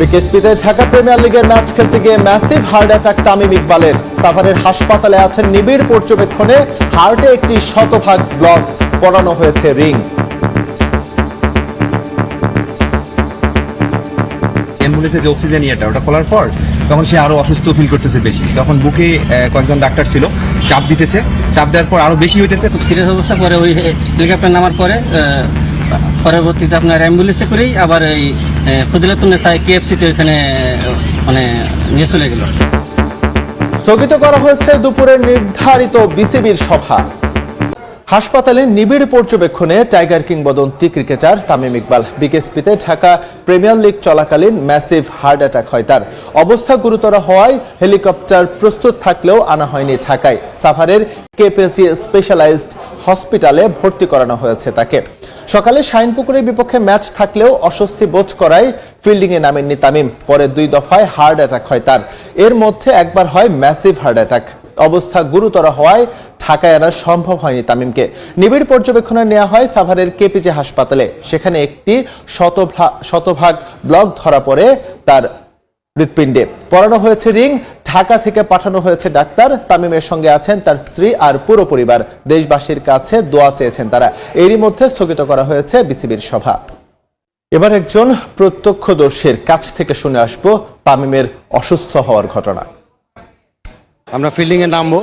বিকেএসপিতে Dhaka premier লিগের match খেলতে গিয়ে ম্যাসিভ হার্ট অ্যাটাক তামিম ইকবালের। সাভারের হাসপাতালে আছেন নিবিড় পর্যবেক্ষণে হার্টে একটি শতভাগ ব্লক পড়ানো হয়েছে রিং। অ্যাম্বুলেন্সে যে অক্সিজেন ইয়েটা, ওটা খোলার পর তখন সে আরও অসুস্থ ফিল করতেছে বেশি। তখন বুকে কয়েকজন ডাক্তার ছিল, চাপ দিতেছে। চাপ দেওয়ার পর আরও বেশি হইতেছে, খুব সিরিয়াস অবস্থা। পরে ওই হেলিকপ্টার নামার পরে পরবর্তীতে আপনার অ্যাম্বুলেন্সে করেই আবার এই ফদিলাতুন্নেসা কেএফসিতে ওইখানে আহ, মানে নিয়ে চলে গেল। স্থগিত করা হয়েছে দুপুরের নির্ধারিত বিসিবির সভা। হাসপাতালে নিবিড় পর্যবেক্ষণে টাইগার কিংবদন্তি ক্রিকেটার তামিম ইকবাল। বিকেএসপিতে ঢাকা প্রিমিয়ার লিগ চলাকালীন ম্যাসিভ হার্ট অ্যাটাক হয় তার। অবস্থা গুরুতর হওয়ায় হেলিকপ্টার প্রস্তুত থাকলেও আনা হয়নি ঢাকায়। সাভারের কেপিএসি স্পেশালাইজড হসপিটালে ভর্তি করানো হয়েছে তাকে। সকালে শাইনপুকুরের বিপক্ষে ম্যাচ থাকলেও অস্বস্তি বোধ করায় ফিল্ডিংয়ে নামেননি তামিম পরে দুই দফায় হার্ট অ্যাটাক হয় তার। এর মধ্যে একবার হয় ম্যাসিভ হার্ট অ্যাটাক। অবস্থা গুরুতর হওয়ায় ঢাকায় আনা সম্ভব হয়নি তামিমকে নিবিড় পর্যবেক্ষণে নেওয়া হয় সাভারের কেপিজে হাসপাতালে। সেখানে একটি শতভা- শতভাগ ব্লক ধরা পড়ে তার হৃৎপিণ্ডে। পড়ানো হয়েছে রিং ঢাকা থেকে পাঠানো হয়েছে ডাক্তার। তামিমের সঙ্গে আছেন তার স্ত্রী আর পুরো পরিবার। দেশবাসীর কাছে দোয়া চেয়েছেন তারা। এরই মধ্যে স্থগিত করা হয়েছে বিসিবির সভা। এবার একজন প্রত্যক্ষদর্শীর কাছ থেকে শুনে আসব তামিমের অসুস্থ হওয়ার ঘটনা। আমরা ফিল্ডিংয়ে নামবো।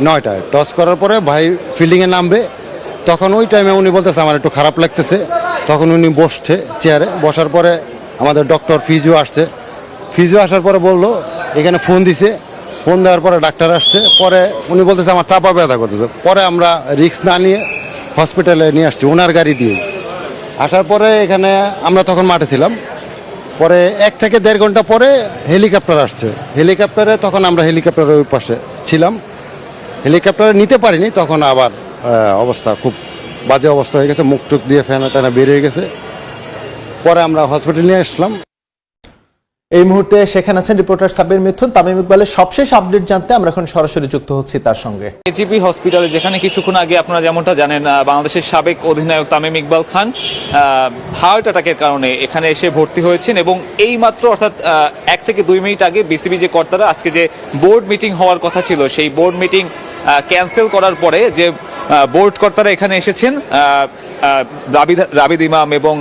নয়টায়। টস করার পরে ভাই ফিল্ডিংয়ে নামবে। তখন ওই টাইমে উনি বলতেছে, আমার একটু খারাপ লাগতেছে। তখন উনি বসছে চেয়ারে। বসার পরে আমাদের ডক্টর ফিজিও আসছে। ফিজিও আসার পরে বলল এখানে ফোন দিছে। ফোন দেওয়ার পরে ডাক্তার আসছে। পরে উনি বলতেছে, আমার চাপা ব্যথা করতেছে। পরে আমরা রিস্ক না নিয়ে হসপিটালে নিয়ে আসছি, ওনার গাড়ি দিয়ে। আসার পরে এখানে আমরা তখন মাঠে ছিলাম। পরে এক থেকে দেড় ঘণ্টা পরে হেলিকপ্টার আসছে। হেলিকপ্টারে তখন আমরা হেলিকপ্টারের ওই পাশে ছিলাম। হেলিকপ্টারে নিতে পারিনি, তখন আবার অবস্থা খুব বাজে অবস্থা হয়ে গেছে। মুখ টুক দিয়ে ফ্যানা ট্যানা বের হয়ে গেছে। পরে আমরা হসপিটাল নিয়ে আসলাম। এই মুহূর্তে সেখানে আছেন রিপোর্টার সাবির মিথুন। তামিম ইকবালের সবশেষ আপডেট জানতে আমরা এখন সরাসরি যুক্ত হচ্ছি তার সঙ্গে। এজিপি হসপিটালে যেখানে কিছুক্ষণ আগে আপনারা যেমনটা জানেন বাংলাদেশের সাবেক অধিনায়ক তামিম ইকবাল খান হার্ট অ্যাটাকের কারণে এখানে এসে ভর্তি হয়েছেন এবং এই মাত্র অর্থাৎ এক থেকে দুই মিনিট আগে বিসিবি যে কর্তারা আজকে যে বোর্ড মিটিং হওয়ার কথা ছিল, সেই বোর্ড মিটিং ক্যান্সেল করার পরে যে বোর্ড কর্তারা এখানে এসেছেন রাবিদ রাবিদ ইমাম এবং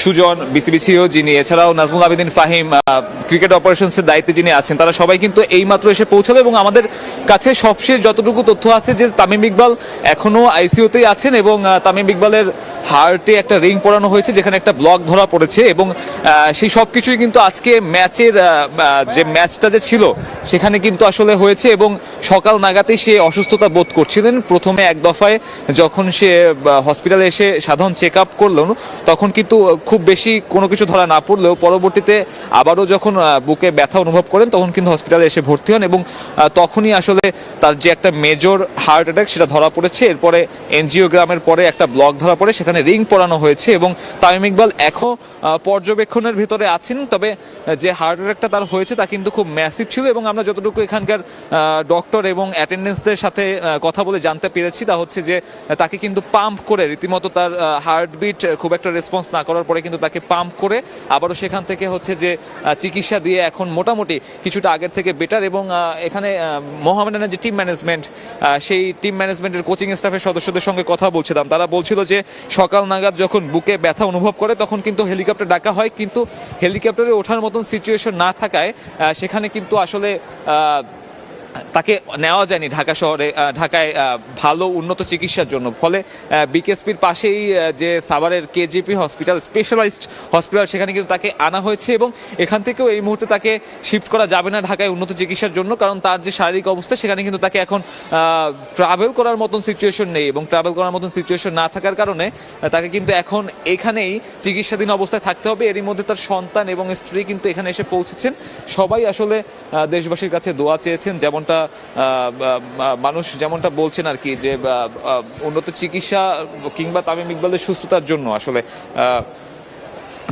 সুজন বিসিবি ছিল যিনি, এছাড়াও নাজমুল আবেদিন, ফাহিম ক্রিকেট অপারেশনসের দায়িত্বে যিনি আছেন, তারা সবাই কিন্তু এই মাত্র এসে পৌঁছালো এবং আমাদের কাছে সবশেষ যতটুকু তথ্য আছে যে তামিম ইকবাল এখনও আইসিইউতেই আছেন এবং তামিম ইকবালের হার্টে একটা রিং পরানো হয়েছে, যেখানে একটা ব্লক ধরা পড়েছে এবং সেই সব কিছুই কিন্তু আজকে ম্যাচের যে ম্যাচটা যে ছিল, সেখানে কিন্তু আসলে হয়েছে এবং সকাল নাগাতেই সে অসুস্থতা বোধ করছিলেন। প্রথমে এক দফায় যখন সে হসপিটালে এসে সাধারণ চেক আপ করল তখন কিন্তু খুব বেশি কোনো কিছু ধরা না পড়লেও পরবর্তীতে আবারও যখন বুকে ব্যথা অনুভব করেন, তখন কিন্তু হসপিটালে এসে ভর্তি হন এবং তখনই আসলে তার যে একটা মেজর হার্ট অ্যাটাক সেটা ধরা পড়েছে। এরপরে এনজিওগ্রামের পরে একটা ব্লক ধরা পড়ে, সেখানে রিং পরানো হয়েছে এবং তামিম ইকবাল এখন পর্যবেক্ষণের ভিতরে আছেন। তবে যে হার্ট অ্যাটাকটা তার হয়েছে তা কিন্তু খুব ম্যাসিভ ছিল এবং আমরা যতটুকু এখানকার ডক্টর এবং অ্যাটেন্ডেন্সদের সাথে কথা বলে জানতে পেরেছি, তা হচ্ছে যে, তাকে কিন্তু পাম্প করে রীতিমতো তার হার্টবিট খুব একটা রেসপন্স না করার পরে কিন্তু তাকে পাম্প করে আবারও সেখান থেকে হচ্ছে যে চিকিৎসা দিয়ে এখন মোটামুটি কিছুটা আগের থেকে বেটার এবং এখানে মোহামেডানের যে টিম ম্যানেজমেন্ট সেই টিম ম্যানেজমেন্টের কোচিং স্টাফের সদস্যদের সঙ্গে কথা বলছিলাম। তারা বলছিল যে, সকাল নাগাদ যখন বুকে ব্যথা অনুভব করে তখন কিন্তু হেলিকপ্টার ডাকা হয়, কিন্তু হেলিকপ্টারে ওঠার মতন সিচুয়েশন না থাকায় সেখানে কিন্তু আসলে তাকে নেওয়া যায়নি ঢাকা শহরে ঢাকায় ভালো উন্নত চিকিৎসার জন্য। ফলে বিকেএসপির পাশেই যে সাভারের কেজিপি হসপিটাল, স্পেশালাইজড হসপিটাল, সেখানে কিন্তু তাকে আনা হয়েছে এবং এখান থেকেও এই মুহূর্তে তাকে শিফট করা যাবে না ঢাকায় উন্নত চিকিৎসার জন্য, কারণ তার যে শারীরিক অবস্থা, সেখানে কিন্তু তাকে এখন ট্রাভেল করার মতন সিচুয়েশন নেই এবং ট্রাভেল করার মতন সিচুয়েশন না থাকার কারণে তাকে কিন্তু এখন এখানেই চিকিৎসাধীন অবস্থায় থাকতে হবে। এরই মধ্যে তার সন্তান এবং স্ত্রী কিন্তু এখানে এসে পৌঁছেছেন। সবাই আসলে দেশবাসীর কাছে দোয়া চেয়েছেন যেমনটা মানুষ যেমনটা বলছেন আর কি যে উন্নত চিকিৎসা কিংবা তামিম ইকবালের সুস্থতার জন্য আসলে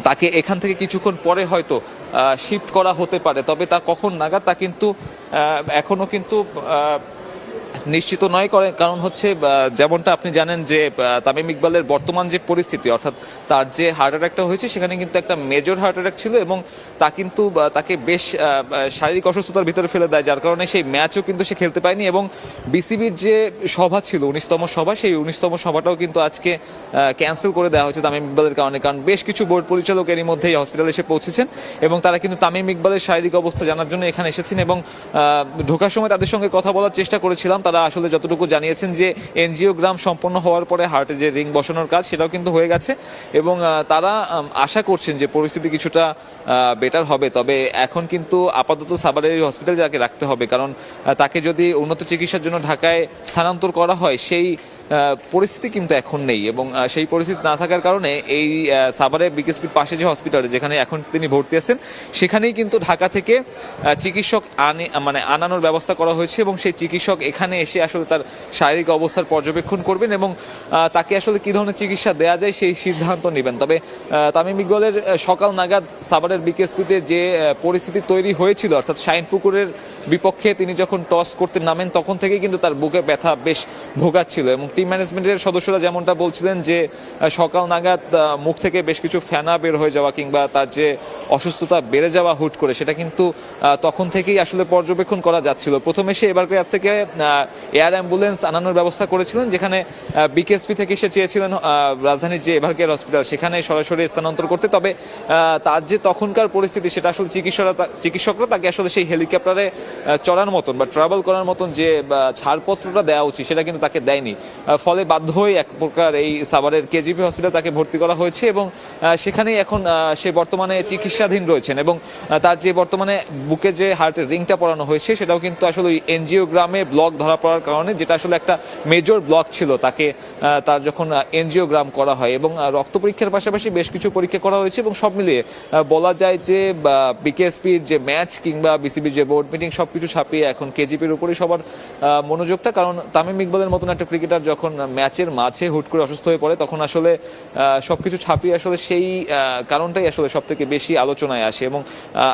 তাকে এখান থেকে কিছুক্ষণ পরে হয়তো শিফট করা হতে পারে। তবে তা কখন নাগাদ তা কিন্তু এখনও কিন্তু নিশ্চিত নয় করে কারণ হচ্ছে যেমনটা আপনি জানেন যে তামিম ইকবালের বর্তমান যে পরিস্থিতি, অর্থাৎ তার যে হার্ট অ্যাটাকটা হয়েছে, সেখানে কিন্তু একটা মেজর হার্ট অ্যাটাক ছিল এবং তা কিন্তু তাকে বেশ শারীরিক অসুস্থতার ভিতরে ফেলে দেয়, যার কারণে সেই ম্যাচও কিন্তু সে খেলতে পায়নি এবং বিসিবির যে সভা ছিল, উনিশতম সভা, সেই উনিশতম সভাটাও কিন্তু আজকে ক্যান্সেল করে দেওয়া হয়েছে তামিম ইকবালের কারণে, কারণ বেশ কিছু বোর্ড পরিচালক এরই মধ্যেই হসপিটালে এসে পৌঁছেছেন এবং তারা কিন্তু তামিম ইকবালের শারীরিক অবস্থা জানার জন্য এখানে এসেছেন এবং ঢোকার সময় তাদের সঙ্গে কথা বলার চেষ্টা করেছিলাম। তারা আসলে যতটুকু জানিয়েছেন যে এনজিওগ্রাম সম্পন্ন হওয়ার পরে হার্টে যে রিং বসানোর কাজ, সেটাও কিন্তু হয়ে গেছে। এবং তারা আশা করছেন যে পরিস্থিতি কিছুটা বেটার হবে। তবে এখন কিন্তু আপাতত সাভারের হসপিটালে তাকে রাখতে হবে। কারণ তাকে যদি উন্নত চিকিৎসার জন্য ঢাকায় স্থানান্তর করা হয়, সেই পরিস্থিতি কিন্তু এখন নেই এবং সেই পরিস্থিতি না থাকার কারণে এই সাভারে বিকেএসপির পাশে যে হসপিটালে যেখানে এখন তিনি ভর্তি আছেন, সেখানেই কিন্তু ঢাকা থেকে চিকিৎসক আনে মানে আনানোর ব্যবস্থা করা হয়েছে এবং সেই চিকিৎসক এখানে এসে আসলে তার শারীরিক অবস্থার পর্যবেক্ষণ করবেন এবং তাকে আসলে কী ধরনের চিকিৎসা দেওয়া যায় সেই সিদ্ধান্ত নেবেন। তবে তামিম ইকবালের সকাল নাগাদ সাভারের বিকেএসপিতে যে পরিস্থিতি তৈরি হয়েছিল, অর্থাৎ শাইনপুকুরের বিপক্ষে তিনি যখন টস করতে নামেন, তখন থেকেই কিন্তু তার বুকে ব্যথা বেশ ভোগাচ্ছিল এবং টিম ম্যানেজমেন্টের সদস্যরা যেমনটা বলছিলেন যে সকাল নাগাদ মুখ থেকে বেশ কিছু ফেনা বের হয়ে যাওয়া কিংবা তার যে অসুস্থতা বেড়ে যাওয়া হুট করে, সেটা কিন্তু তখন থেকেই আসলে পর্যবেক্ষণ করা যাচ্ছিল। প্রথমে সে এবার থেকে এয়ার অ্যাম্বুলেন্স আনানোর ব্যবস্থা করেছিলেন, যেখানে বিকেএসপি থেকে সে চেয়েছিলেন রাজধানীর যে এভার কেয়ার হসপিটাল, সেখানে সরাসরি স্থানান্তর করতে। তবে তার যে তখনকার পরিস্থিতি, সেটা আসলে চিকিৎসকরা চিকিৎসকরা তাকে আসলে সেই হেলিকপ্টারে চড়ার মতন বা ট্রাভেল করার মতন যে ছাড়পত্রটা দেওয়া উচিত, সেটা কিন্তু তাকে দেয়নি। ফলে বাধ্য হয়ে এক প্রকার এই সাভারের কেজিপি হসপিটাল তাকে ভর্তি করা হয়েছে এবং সেখানেই এখন সে বর্তমানে চিকিৎসাধীন রয়েছেন এবং তার যে বর্তমানে বুকে যে হার্টের রিংটা পরানো হয়েছে সেটাও কিন্তু আসলে ওই এনজিওগ্রামে ব্লক ধরা পড়ার কারণে যেটা আসলে একটা মেজর ব্লক ছিল তাকে তার যখন এনজিওগ্রাম করা হয় এবং রক্ত পরীক্ষার পাশাপাশি বেশ কিছু পরীক্ষা করা হয়েছে এবং সব মিলিয়ে বলা যায় যে বিকেএসপির যে ম্যাচ কিংবা বিসিবির যে বোর্ড মিটিং সব কিছু ছাপিয়ে এখন কেজিপির উপরেই সবার মনোযোগটা কারণ তামিম ইকবালের মতন একটা ক্রিকেটার যখন ম্যাচের মাঝে হুট করে অসুস্থ হয়ে পড়ে তখন আসলে আহ, সবকিছু ছাপিয়ে আসলে সেই কারণটাই আসলে সব থেকে বেশি আলোচনায় আসে। এবং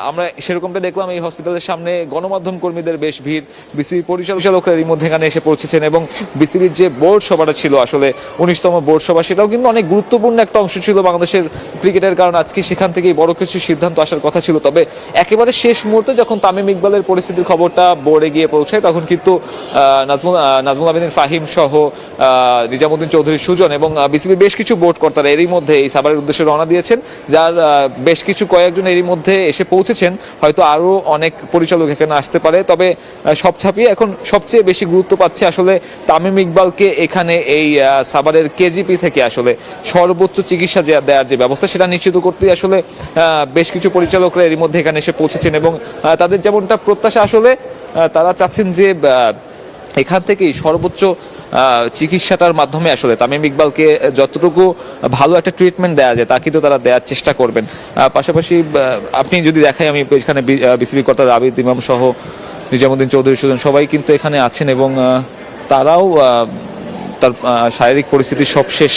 আমরা সেরকমটা দেখলাম এই হসপিটালের সামনে গণমাধ্যম কর্মীদের বেশ ভিড়। বিসিবি পরিচালকরা এর মধ্যে এখানে এসে পৌঁছেছেন এবং বিসিবির যে বোর্ড সভাটা ছিল আসলে উনিশতম বোর্ড সভা সেটাও কিন্তু অনেক গুরুত্বপূর্ণ একটা অংশ ছিল বাংলাদেশের ক্রিকেটের কারণ। আজকে সেখান থেকেই বড় কিছু সিদ্ধান্ত আসার কথা ছিল। তবে একেবারে শেষ মুহূর্তে যখন তামিম ইকবালের পরিস্থিতির খবরটা বোর্ডে গিয়ে পৌঁছায় তখন কিন্তু নাজমুল নাজমুল আবেদিন ফাহিম সহ নিজামুদ্দিন চৌধুরী সুজন এবং বিসিবির বেশ কিছু বোর্ড কর্তারা এরই মধ্যে এই সাভারের উদ্দেশ্যে রওনা দিয়েছেন, যার বেশ কিছু কয়েকজন এরই মধ্যে এসে পৌঁছেছেন। হয়তো আরও অনেক পরিচালক এখানে আসতে পারে, তবে সব ছাপিয়ে এখন সবচেয়ে বেশি গুরুত্ব পাচ্ছে আসলে তামিম ইকবালকে এখানে এই সাভারের কেজিপি থেকে আসলে সর্বোচ্চ চিকিৎসা যে দেওয়ার যে ব্যবস্থা, সেটা নিশ্চিত করতে আসলে বেশ কিছু পরিচালকরা এরই মধ্যে এখানে এসে পৌঁছেছেন এবং তাদের যেমনটা প্রত্যাশা আসলে তারা চাচ্ছেন যে এখান থেকেই সর্বোচ্চ চিকিৎসাটার মাধ্যমে আসলে তামিম ইকবালকে যতটুকু ভালো একটা ট্রিটমেন্ট দেওয়া যায় তা কিন্তু তারা দেওয়ার চেষ্টা করবেন। পাশাপাশি আপনি যদি দেখাই, আমি এখানে বিসিবি কর্তা আবিদ ইমাম সহ নিজামুদ্দিন চৌধুরী সুজন সবাই কিন্তু এখানে আছেন এবং তারাও তার শারীরিক পরিস্থিতির সবশেষ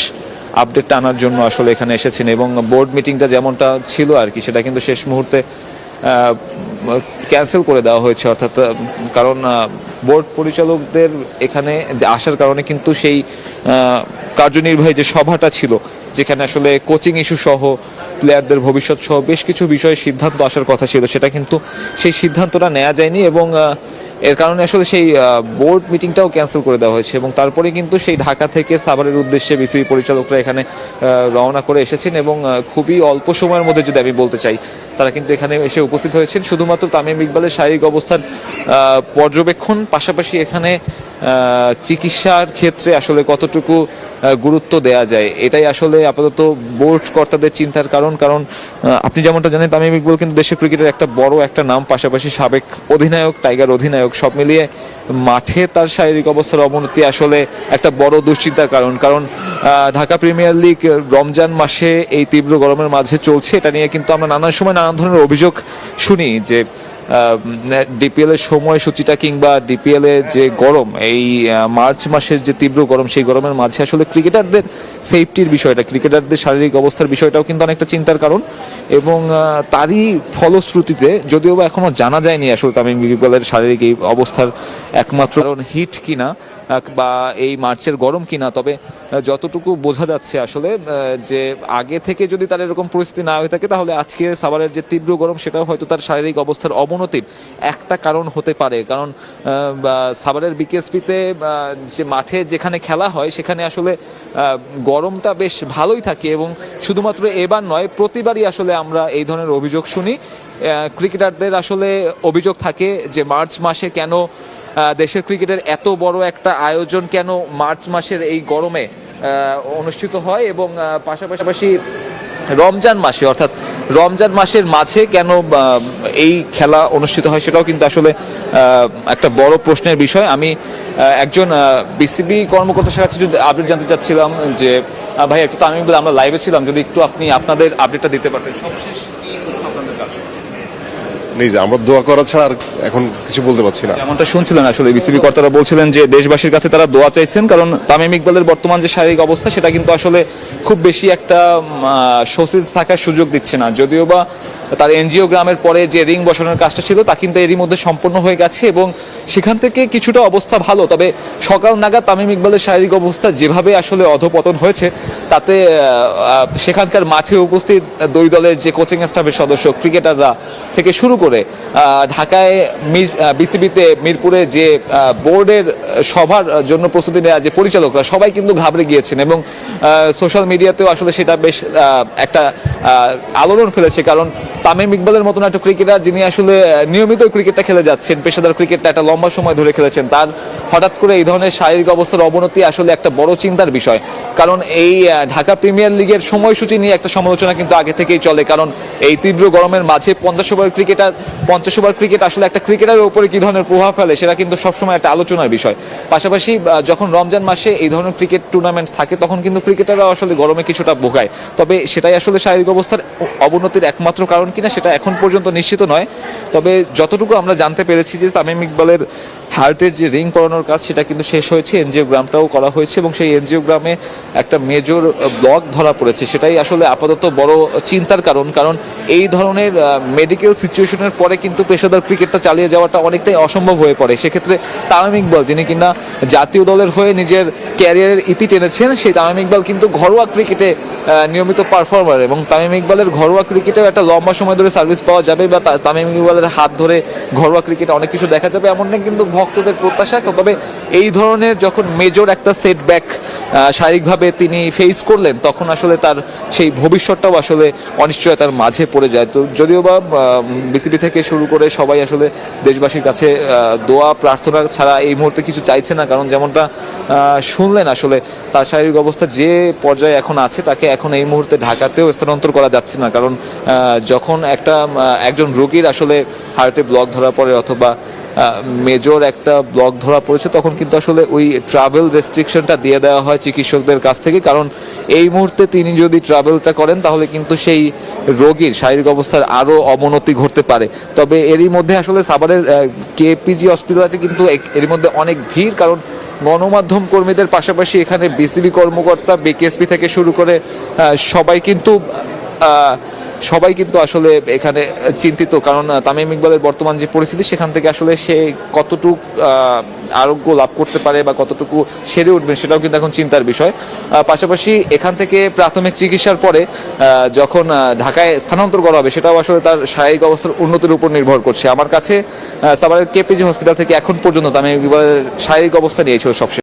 আপডেটটা আনার জন্য আসলে এখানে এসেছেন এবং বোর্ড মিটিংটা যেমনটা ছিল আর কি, সেটা কিন্তু শেষ মুহূর্তে ক্যান্সেল করে দেওয়া হয়েছে। অর্থাৎ কারণ বোর্ড পরিচালকদের এখানে যে আসার কারণে কিন্তু সেই কার্যনির্বাহী যে সভাটা ছিল, যেখানে আসলে কোচিং ইস্যু সহ প্লেয়ারদের ভবিষ্যৎ সহ বেশ কিছু বিষয়ে সিদ্ধান্ত আসার কথা ছিল, সেটা কিন্তু সেই সিদ্ধান্তটা নেওয়া যায়নি এবং এর কারণে আসলে সেই বোর্ড মিটিংটাও ক্যান্সেল করে দেওয়া হয়েছে এবং তারপরে কিন্তু সেই ঢাকা থেকে সাভারের উদ্দেশ্যে বিসিবি পরিচালকরা এখানে রওনা করে এসেছেন এবং খুবই অল্প সময়ের মধ্যে যদি আমি বলতে চাই, তারা কিন্তু এখানে এসে উপস্থিত হয়েছেন। শুধুমাত্র তামিম ইকবালের শারীরিক অবস্থার পর্যবেক্ষণ পাশাপাশি এখানে চিকিৎসার ক্ষেত্রে আসলে কতটুকু গুরুত্ব দেয়া যায়? এটাই আসলে আপাতত বোর্ড কর্তাদের চিন্তার কারণ। কারণ আপনি যেমনটা জানেন, তামিম ইকবাল কিন্তু দেশের ক্রিকেটের একটা বড় একটা নাম, পাশাপাশি সাবেক অধিনায়ক, টাইগার অধিনায়ক, সব মিলিয়ে মাঠে তার শারীরিক অবস্থার অবনতি আসলে একটা বড় দুশ্চিন্তার কারণ। কারণ ঢাকা প্রিমিয়ার লিগ রমজান মাসে এই তীব্র গরমের মাঝে চলছে। এটা নিয়ে কিন্তু আমরা নানান সময় নানান ধরনের অভিযোগ শুনি যে ডিপিএল এর সময়সূচিটা কিংবা ডিপিএল এর যে গরম, এই মার্চ মাসের যে তীব্র গরম, সেই গরমের মাঝে আসলে ক্রিকেটারদের সেফটির বিষয়টা, ক্রিকেটারদের শারীরিক অবস্থার বিষয়টাও কিন্তু অনেকটা চিন্তার কারণ এবং তারই ফলশ্রুতিতে যদিও বা এখনও জানা যায়নি আসলে তামিম ইকবালের শারীরিক এই অবস্থার একমাত্র কারণ হিট কিনা বা এই মার্চের গরম কিনা, তবে যতটুকু বোঝা যাচ্ছে আসলে যে আগে থেকে যদি তার এরকম পরিস্থিতি না হয়ে থাকে, তাহলে আজকে সাভারের যে তীব্র গরম, সেটাও হয়তো তার শারীরিক অবস্থার অবনতির একটা কারণ হতে পারে। কারণ সাভারের বিকেএসপিতে যে মাঠে যেখানে খেলা হয়, সেখানে আসলে গরমটা বেশ ভালোই থাকে এবং শুধুমাত্র এবার নয়, প্রতিবারই আসলে আমরা এই ধরনের অভিযোগ শুনি। ক্রিকেটারদের আসলে অভিযোগ থাকে যে, মার্চ মাসে কেন দেশের ক্রিকেটের এত বড় একটা আয়োজন কেন মার্চ মাসের এই গরমে অনুষ্ঠিত হয় এবং পাশাপাশি রমজান মাসে, অর্থাৎ রমজান মাসের মাঝে কেন এই খেলা অনুষ্ঠিত হয় সেটাও কিন্তু আসলে একটা বড় প্রশ্নের বিষয়। আমি একজন বিসিবি কর্মকর্তার কাছে যদি আপডেট জানতে চাচ্ছিলাম যে ভাই, একটু তো আমি বলে আমরা লাইভে ছিলাম, যদি একটু আপনি আপনাদের আপডেটটা দিতে পারতেন। সবশেষ নিজে আমরা দোয়া করা ছাড়া আর এখন কিছু বলতে পারছি না। এমনটা শুনছিলেন আসলে বিসিবি কর্তারা বলছিলেন যে, দেশবাসীর কাছে তারা দোয়া চাইছেন, কারণ তামিম ইকবালের বর্তমান যে শারীরিক অবস্থা, সেটা কিন্তু আসলে খুব বেশি একটা স্বস্তিতে থাকার সুযোগ দিচ্ছে না। যদিও বা তার এনজিও গ্রামের পরে যে রিং বসানোর কাজটা ছিল, তা কিন্তু এরই মধ্যে সম্পন্ন হয়ে গেছে এবং সেখান থেকে কিছুটা অবস্থা ভালো। তবে সকাল নাগাদ তামিম ইকবালের শারীরিক অবস্থা যেভাবে আসলে অধপতন হয়েছে, তাতে সেখানকার মাঠে উপস্থিত দুই দলের যে কোচিং স্টাফের সদস্য ক্রিকেটাররা থেকে শুরু করে ঢাকায় বিসিবিতে মিরপুরে যে বোর্ডের সভার জন্য প্রস্তুতি নেওয়া যে পরিচালকরা, সবাই কিন্তু ঘাবড়ে গিয়েছেন এবং সোশ্যাল মিডিয়াতেও আসলে সেটা বেশ একটা আলোড়ন ফেলেছে। কারণ তামিম ইকবালের মতন একটা ক্রিকেটার যিনি আসলে নিয়মিত ক্রিকেটটা খেলে যাচ্ছেন, পেশাদার ক্রিকেটটা একটা লম্বা সময় ধরে খেলেছেন, তার হঠাৎ করে এই ধরনের শারীরিক অবস্থার অবনতি আসলে একটা বড় চিন্তার বিষয়। কারণ এই ঢাকা প্রিমিয়ার লিগের সময়সূচি নিয়ে একটা সমালোচনা কিন্তু আগে থেকেই চলে, কারণ এই তীব্র গরমের মাঝে পঞ্চাশ ওভার ক্রিকেটার পঞ্চাশ ওভার ক্রিকেট আসলে একটা ক্রিকেটারের উপরে কী ধরনের প্রভাব ফেলে, সেটা কিন্তু সবসময় একটা আলোচনার বিষয়। পাশাপাশি যখন রমজান মাসে এই ধরনের ক্রিকেট টুর্নামেন্ট থাকে, তখন কিন্তু ক্রিকেটাররা আসলে গরমে কিছুটা ভোগায়। তবে সেটাই আসলে শারীরিক অবস্থার অবনতির একমাত্র কারণ কিনা সেটা এখন পর্যন্ত নিশ্চিত নয়। তবে যতটুকু আমরা জানতে পেরেছি যে তামিম ইকবালের হার্টের যে রিং পরানোর কাজ, সেটা কিন্তু শেষ হয়েছে। এনজিওগ্রামটাও করা হয়েছে এবং সেই এনজিওগ্রামে একটা মেজর ব্লক ধরা পড়েছে। সেটাই আসলে আপাতত বড় চিন্তার কারণ। কারণ এই ধরনের মেডিকেল সিচুয়েশনের পরে কিন্তু পেশাদার ক্রিকেটটা চালিয়ে যাওয়াটা অনেকটাই অসম্ভব হয়ে পড়ে। সেক্ষেত্রে তামিম ইকবাল, যিনি কিনা জাতীয় দলের হয়ে নিজের ক্যারিয়ারের ইতি টেনেছেন, সেই তামিম ইকবাল কিন্তু ঘরোয়া ক্রিকেটে নিয়মিত পারফর্মার এবং তামিম ইকবালের ঘরোয়া ক্রিকেটেও একটা লম্বা সময় ধরে সার্ভিস পাওয়া যাবে বা তামিম ইকবালের হাত ধরে ঘরোয়া ক্রিকেটে অনেক কিছু দেখা যাবে। এমনটা কিন্তু ভক্তদের প্রত্যাশা তবে এই ধরনের যখন মেজর একটা সেটব্যাক শারীরিকভাবে তিনি ফেস করলেন, তখন আসলে তার সেই ভবিষ্যৎটাও আসলে অনিশ্চয়তার মাঝে পড়ে যায়। তো যদিও বা বিসিবি থেকে শুরু করে সবাই আসলে দেশবাসীর কাছে দোয়া, প্রার্থনা ছাড়া এই মুহূর্তে কিছু চাইছে না, কারণ যেমনটা শুনলেন আসলে তার শারীরিক অবস্থা যে পর্যায়ে এখন আছে, তাকে এখন এই মুহূর্তে ঢাকাতেও স্থানান্তর করা যাচ্ছে না। কারণ যখন একটা একজন রোগীর আসলে হার্টে ব্লক ধরা পড়ে অথবা মেজর একটা ব্লক ধরা পড়েছে, তখন কিন্তু আসলে ওই ট্রাভেল রেস্ট্রিকশনটা দিয়ে দেওয়া হয় চিকিৎসকদের কাছ থেকে। কারণ এই মুহূর্তে তিনি যদি ট্রাভেলটা করেন, তাহলে কিন্তু সেই রোগীর শারীরিক অবস্থার আরও অবনতি ঘটতে পারে। তবে এরই মধ্যে আসলে সাভারের কেপিজি হসপিটালে কিন্তু এরই মধ্যে অনেক ভিড়, কারণ গণমাধ্যম কর্মীদের পাশাপাশি এখানে বিসিবি কর্মকর্তা বিকেএসপি থেকে শুরু করে সবাই কিন্তু সবাই কিন্তু আসলে এখানে চিন্তিত কারণ তামিম ইকবালের বর্তমান যে পরিস্থিতি সেখান থেকে আসলে সে কতটুকু আরোগ্য লাভ করতে পারে বা কতটুকু সেরে উঠবে সেটাও কিন্তু এখন চিন্তার বিষয়। পাশাপাশি এখান থেকে প্রাথমিক চিকিৎসার পরে যখন ঢাকায় স্থানান্তর করা হবে সেটাও আসলে তার শারীরিক অবস্থার উন্নতির উপর নির্ভর করছে। আমার কাছে আহ, সাভারের কেপিজি হসপিটাল থেকে এখন পর্যন্ত তামিম ইকবালের শারীরিক অবস্থা নিয়েছিল সবশেষ